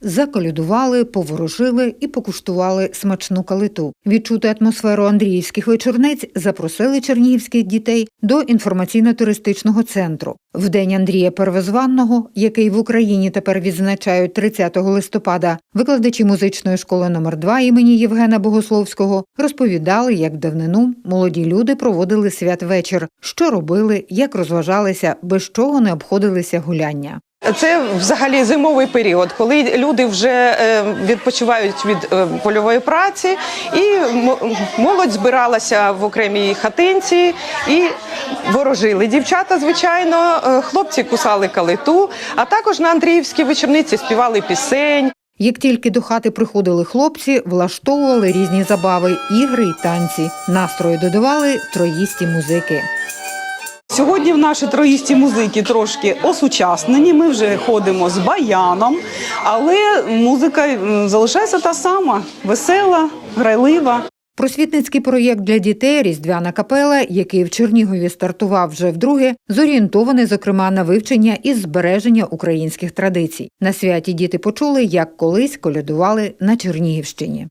Заколядували, поворожили і покуштували смачну калиту. Відчути атмосферу Андріївських вечорниць запросили чернігівських дітей до інформаційно-туристичного центру. В день Андрія Первозванного, який в Україні тепер відзначають 30 листопада, викладачі музичної школи номер 2 імені Євгена Богословського розповідали, як давнину молоді люди проводили святвечір, що робили, як розважалися, без чого не обходилися гуляння. Це взагалі зимовий період, коли люди вже е, відпочивають від е, польової праці, і молодь збиралася в окремій хатинці і ворожили. Дівчата, звичайно, е, хлопці кусали калиту, а також на Андріївській вечорниці співали пісень. Як тільки до хати приходили хлопці, влаштовували різні забави, ігри й танці. Настрою додавали троїсті музики. Сьогодні в наші троїсті музики трошки осучаснені. Ми вже ходимо з баяном, але музика залишається та сама весела, грайлива. Просвітницький проєкт для дітей Різдвяна капела, який в Чернігові стартував вже вдруге, зорієнтований, зокрема, на вивчення і збереження українських традицій. На святі діти почули, як колись колядували на Чернігівщині.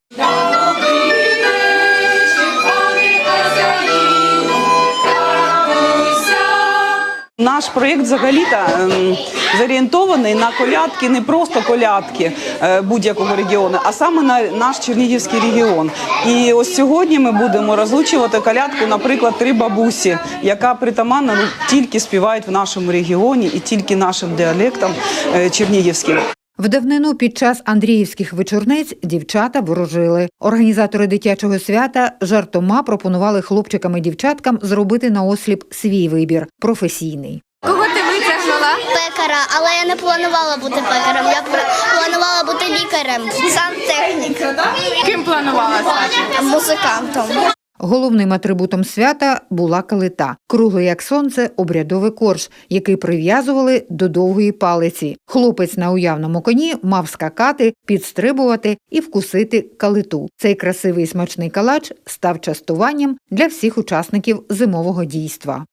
Наш проєкт взагалі-то ем, зорієнтований на колядки, не просто колядки е, будь-якого регіону, а саме на наш Чернігівський регіон. І ось сьогодні ми будемо розлучувати колядку, наприклад, три бабусі, яка притаманна ну, тільки співають в нашому регіоні і тільки нашим діалектом е, чернігівським. В давнину під час Андріївських вечорниць дівчата ворожили. Організатори дитячого свята жартома пропонували хлопчикам і дівчаткам зробити на осліп свій вибір професійний. Кого ти витягнула? пекара, але я не планувала бути пекарем. Я планувала бути лікарем, сантехнік, Ким планувала стати? музикантом. Головним атрибутом свята була калита, круглий як сонце, обрядовий корж, який прив'язували до довгої палиці. Хлопець на уявному коні мав скакати, підстрибувати і вкусити калиту. Цей красивий смачний калач став частуванням для всіх учасників зимового дійства.